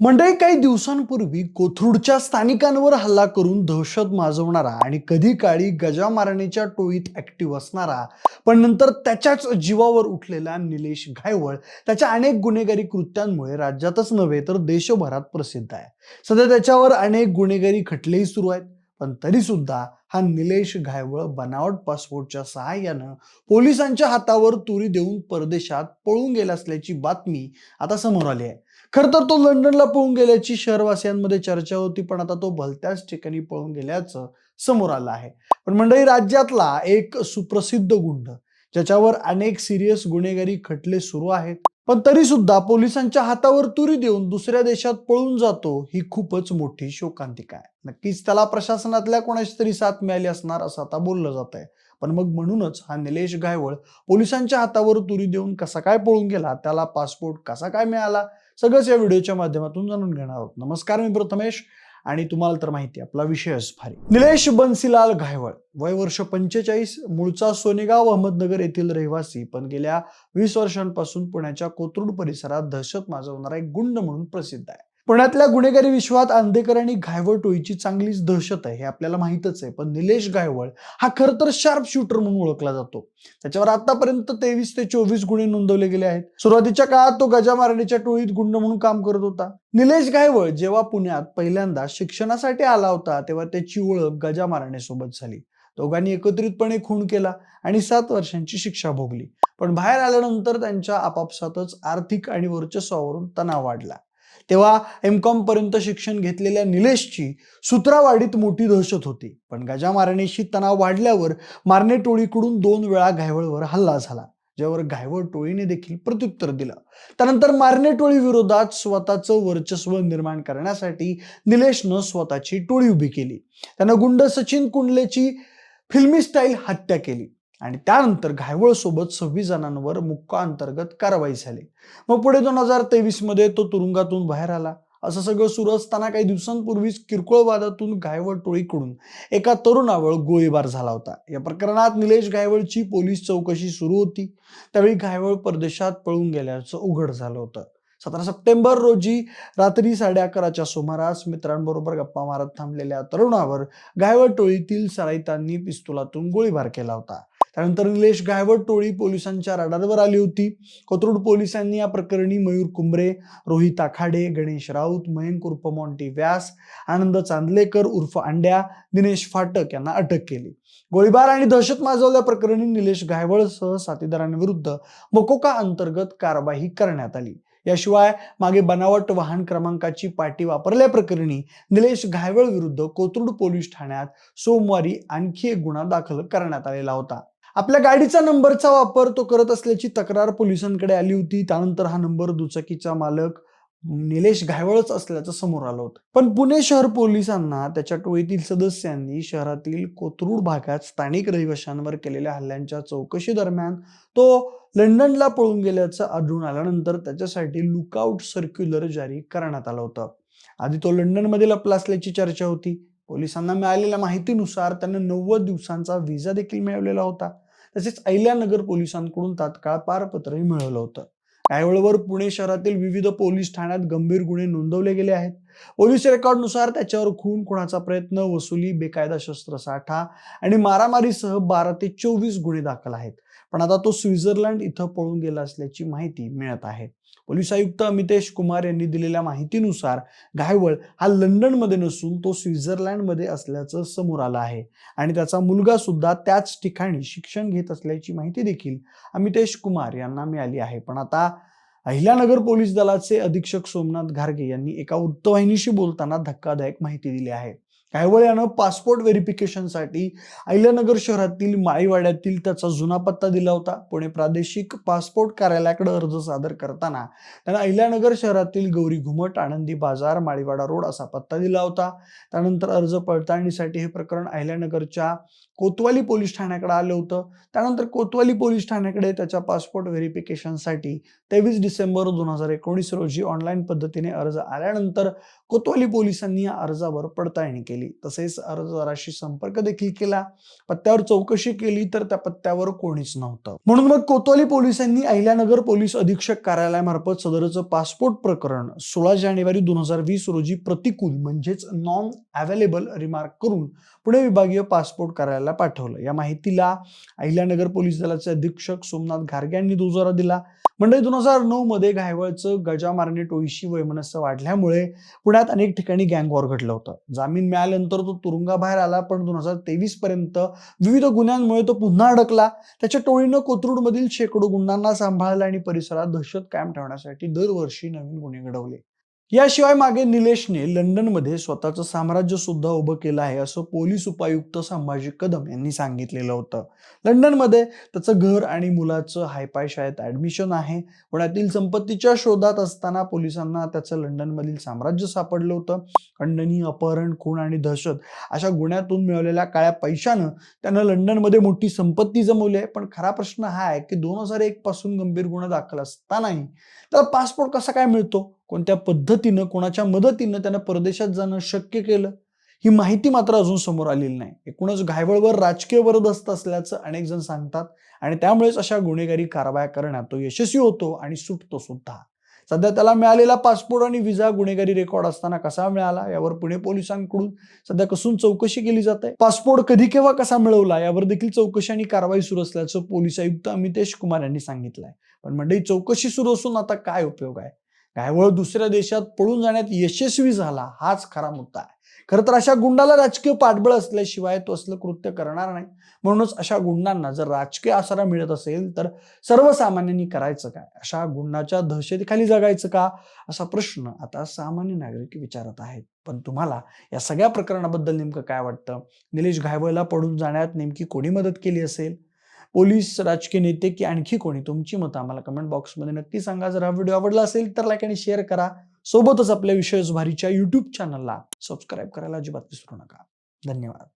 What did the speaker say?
मंडळी काही दिवसांपूर्वी कोथरूडच्या स्थानिकांवर हल्ला करून दहशत माजवणारा आणि कधी काळी गजा मारण्याच्या टोळीत ऍक्टिव्ह असणारा पण नंतर त्याच्याच जीवावर उठलेला निलेश घायवळ त्याच्या अनेक गुन्हेगारी कृत्यांमुळे राज्यातच नव्हे तर देशभरात प्रसिद्ध आहे. सध्या त्याच्यावर अनेक गुन्हेगारी खटलेही सुरू आहेत. पण तरी सुद्धा हा निलेश घायवळ बनावट पासपोर्टच्या सहाय्यानं पोलिसांच्या हातावर तुरी देऊन परदेशात पळून गेला असल्याची बातमी आता समोर आली आहे. खर तर तो लंडनला पळून गेल्याची शहरवासियांमध्ये चर्चा होती पण आता तो भलत्याच ठिकाणी पळून गेल्याचं समोर आलं आहे. पण मंडळी राज्यातला एक सुप्रसिद्ध गुंड ज्याच्यावर अनेक सिरियस गुन्हेगारी खटले सुरू आहेत पण तरी सुद्धा पोलिसांच्या हातावर तुरी देऊन दुसऱ्या देशात पळून जातो ही खूपच मोठी शोकांतिका आहे. नक्कीच त्याला प्रशासनातल्या कोणाची तरी साथ मिळाली असणार असं आता बोललं जात आहे पण मग म्हणूनच हा निलेश गायवळ पोलिसांच्या हातावर तुरी देऊन कसा काय पळून गेला त्याला पासपोर्ट कसा काय मिळाला सगळंच या व्हिडिओच्या माध्यमातून जाणून घेणार आहोत. नमस्कार मी प्रथमेश. आणि तुम्हाला तर माहिती आहे आपला विषयच भारी. निलेश बन्सीलाल घायवळ. वय वर्ष पंचेचाळीस मूळचा सोनेगाव अहमदनगर येथील रहिवासी. पण गेल्या वीस वर्षांपासून पुण्याच्या कोथरूड परिसरात दहशत माजवणारा एक गुंड म्हणून प्रसिद्ध आहे. पुण्यातल्या गुन्हेगारी विश्वात आंदेकर आणि घायवळ टोळीची चांगलीच दहशत आहे हे आपल्याला माहितच आहे. पण निलेश घायवळ हा खर तर शार्प शूटर म्हणून ओळखला जातो. त्याच्यावर आतापर्यंत तेवीस ते चोवीस गुन्हे नोंदवले गेले आहेत. सुरुवातीच्या काळात तो गजा टोळीत गुंड म्हणून काम करत होता. निलेश घायवळ जेव्हा पुण्यात पहिल्यांदा शिक्षणासाठी आला होता तेव्हा त्याची ओळख गजा झाली. दोघांनी एकत्रितपणे खून केला आणि सात वर्षांची शिक्षा भोगली. पण बाहेर आल्यानंतर त्यांच्या आपापसातच आर्थिक आणि वर्चस्वावरून तणाव वाढला. तेव्हा एम पर्यंत शिक्षण घेतलेल्या निलेशची सूत्रावाडीत मोठी दहशत होती. पण गजा तणाव वाढल्यावर मारणे टोळीकडून दोन वेळा घायवळवर हल्ला झाला ज्यावर घायवळ टोळीने देखील प्रत्युत्तर दिलं. त्यानंतर मारणे टोळी विरोधात स्वतःचं वर्चस्व निर्माण करण्यासाठी निलेशनं स्वतःची टोळी उभी केली. त्यानं गुंड सचिन कुंडलेची फिल्मी स्टाईल हत्या केली. आणि त्यानंतर घायवळ सोबत सव्वीस जणांवर मुक्का अंतर्गत कारवाई झाली. मग पुढे दोन हजार तेवीसमध्ये तो तुरुंगातून बाहेर आला. असं सगळं सुरू असताना काही दिवसांपूर्वीच किरकोळ वादातून घायवळ टोळीकडून एका तरुणावर गोळीबार झाला होता. या प्रकरणात निलेश घायवळची पोलीस चौकशी सुरू होती. त्यावेळी घायवळ परदेशात पळून गेल्याचं उघड झालं होतं. सतरा सप्टेंबर रोजी रात्री साडे अकराच्या सुमारास मित्रांबरोबर गप्पा मारत थांबलेल्या तरुणावर गायवळ टोळीतील सराईतांनी पिस्तुलातून गोळीबार केला होता. त्यानंतर निलेश गायवड टोळी पोलिसांच्या रडारवर आली होती. कोथरूड पोलिसांनी या प्रकरणी मयूर कुंबरे रोहित आखाडे गणेश राऊत मयंक उर्फ मॉन्टी व्यास आनंद चांदलेकर उर्फ अंड्या दिनेश फाटक यांना अटक केली. गोळीबार आणि दहशत माजवल्या प्रकरणी निलेश गायवळसह साथीदारांविरुद्ध मकोका अंतर्गत कारवाई करण्यात आली. याशिवाय मागे बनावट वाहन क्रमांकाची पाटी वापरल्या प्रकरणी निलेश घायवळ विरुद्ध कोथरूड पोलीस ठाण्यात सोमवारी आणखी एक गुन्हा दाखल करण्यात आलेला होता. आपल्या गाडीचा नंबरचा वापर तो करत असल्याची तक्रार पोलिसांकडे आली होती. त्यानंतर हा नंबर दुचाकीचा मालक निलेश घायवळच असल्याचं समोर आलं होतं. पण पुणे शहर पोलिसांना त्याच्या टोळीतील सदस्यांनी शहरातील कोथरूड भागात स्थानिक रहिवाशांवर केलेल्या हल्ल्यांच्या चौकशी दरम्यान तो लंडनला पळून गेल्याचं आढळून आल्यानंतर त्याच्यासाठी लुकआउट सर्क्युलर जारी करण्यात आलं होतं. आधी तो लंडनमध्ये लपला असल्याची चर्चा होती. पोलिसांना मिळालेल्या माहितीनुसार त्यानं नव्वद दिवसांचा व्हिसा देखील मिळवलेला होता. तसेच अहिल्यानगर पोलिसांकडून तात्काळ पारपत्रही मिळवलं होतं. यावेळेवर पुणे शहरातील विविध पोलीस ठाण्यात गंभीर गुन्हे नोंदवले गेले आहेत. पोलीस रेकॉर्डनुसार त्याच्यावर खून खुणाचा प्रयत्न वसुली बेकायदा शस्त्रसाठा आणि मारामारीसह बारा ते चोवीस गुन्हे दाखल आहेत. पण आता तो स्वित्झर्लंड इथं पळून गेला असल्याची माहिती मिळत आहे. पोलीस आयुक्त अमितेश कुमार यांनी दिलेल्या माहितीनुसार घायवळ हा लंडनमध्ये नसून तो स्वित्झर्लंडमध्ये असल्याचं समोर आलं आहे. आणि त्याचा मुलगा सुद्धा त्याच ठिकाणी शिक्षण घेत असल्याची माहिती देखील अमितेश कुमार यांना मिळाली आहे. पण आता अहिल्यानगर पोलीस दलाचे अधीक्षक सोमनाथ घारगे यांनी एका वृत्तवाहिनीशी बोलताना धक्कादायक माहिती दिली आहे. कायवळ यानं पासपोर्ट व्हेरिफिकेशनसाठी अहिल्यानगर शहरातील माळीवाड्यातील त्याचा जुना पत्ता दिला होता. पुणे प्रादेशिक पासपोर्ट कार्यालयाकडे अर्ज सादर करताना त्यानं अहिल्यानगर शहरातील गौरी घुमट आनंदी बाजार माळीवाडा रोड असा पत्ता दिला होता. त्यानंतर अर्ज पडताळणीसाठी हे प्रकरण अहिल्यानगरच्या कोतवाली पोलीस ठाण्याकडे आलं होतं. त्यानंतर कोतवाली पोलीस ठाण्याकडे त्याच्या पासपोर्ट व्हेरिफिकेशनसाठी तेवीस डिसेंबर दोन हजार एकोणीस रोजी ऑनलाईन पद्धतीने अर्ज आल्यानंतर कोतवाली पोलिसांनी या अर्जावर पडताळणी केली. तसेच अर्जदाराशी संपर्क देखील केला. पत्त्यावर चौकशी केली तर त्या पत्त्यावर कोणीच नव्हतं. म्हणून मग कोतवाली पोलिसांनी अहिल्यानगर पोलीस अधीक्षक कार्यालयामार्फत सदरचं पासपोर्ट प्रकरण सोळा जानेवारी दोन हजार वीस रोजी प्रतिकूल म्हणजेच नॉन अवेलेबल रिमार्क करून पुणे विभागीय पासपोर्ट कार्यालयाला पाठवलं. या माहितीला अहिल्यानगर पोलीस दलाचे अधीक्षक सोमनाथ घारगे यांनी दुजोरा दिला. मंडळी दोन हजार नऊ मध्ये घायवळचं गजा मारणे टोळीशी वैमनस्य वाढल्यामुळे पुण्यात अनेक ठिकाणी गँग वॉर घडलं होतं. जामीन मिळाल्यानंतर तो तुरुंगाबाहेर आला पण दोन हजार तेवीस पर्यंत विविध गुन्ह्यांमुळे तो पुन्हा अडकला. त्याच्या टोळीनं कोथरूडमधील शेकडो गुंडांना सांभाळलं आणि परिसरात दहशत कायम ठेवण्यासाठी दरवर्षी नवीन गुन्हे घडवले. याशिवाय मागे निलेशने लंडनमध्ये स्वतःचं साम्राज्य सुद्धा उभं केलं आहे असं पोलीस उपायुक्त संभाजी कदम यांनी सांगितलेलं होतं. लंडनमध्ये त्याचं घर आणि मुलाचं हायपाय शाळेत ऍडमिशन आहे. पुण्यातील संपत्तीच्या शोधात असताना पोलिसांना त्याचं लंडनमधील साम्राज्य सापडलं होतं. खंडणी अपहरण खून आणि दहशत अशा गुन्ह्यातून मिळवलेल्या काळ्या पैशानं त्यानं लंडनमध्ये मोठी संपत्ती जमवली आहे. पण खरा प्रश्न हा आहे की दोन हजार एक पासून गंभीर गुन्हा दाखल असतानाही त्याला पासपोर्ट कसा काय मिळतो? कोणत्या पद्धतीनं कोणाच्या मदतीनं त्यानं परदेशात जाणं शक्य केलं? ही माहिती मात्र अजून समोर आलेली नाही. एकूणच घायवळवर राजकीय वरदस्त असल्याचं अनेक जण सांगतात आणि त्यामुळेच अशा गुन्हेगारी कारवाया करण्यात तो यशस्वी होतो आणि सुटतो सुद्धा. सध्या त्याला मिळालेला पासपोर्ट आणि विजा गुन्हेगारी रेकॉर्ड असताना कसा मिळाला यावर पुणे पोलिसांकडून सध्या कसून चौकशी केली जाते पासपोर्ट कधी केव्हा कसा मिळवला यावर देखील चौकशी आणि कारवाई सुरू असल्याचं पोलीस आयुक्त अमितेश कुमार यांनी सांगितलंय. पण मंडळी चौकशी सुरू असून आता काय उपयोग आहे? घायवळ दुसऱ्या देशात पळून जाण्यात यशस्वी झाला हाच खरा मुद्दा आहे. खरं तर अशा गुंडाला राजकीय पाठबळ असल्याशिवाय तो असलं कृत्य करणार नाही. म्हणूनच अशा गुंडांना जर राजकीय आसारा मिळत असेल तर सर्वसामान्यांनी करायचं काय? अशा गुंडाच्या दहशतीखाली जगायचं का? असा प्रश्न आता सामान्य नागरिक विचारत आहेत. पण तुम्हाला या सगळ्या प्रकरणाबद्दल नेमकं काय वाटतं? निलेश घायवळला पडून जाण्यात नेमकी कोणी मदत केली असेल? पोलीस राजकीय नेते की आणखी कोणी? तुमची मतं आम्हाला कमेंट बॉक्समध्ये नक्की सांगा. जर हा व्हिडिओ आवडला असेल तर लाईक आणि शेअर करा. सोबतच आपल्या विषय भारीच्या युट्यूब चॅनलला सबस्क्राईब करायला अजिबात विसरू नका. धन्यवाद.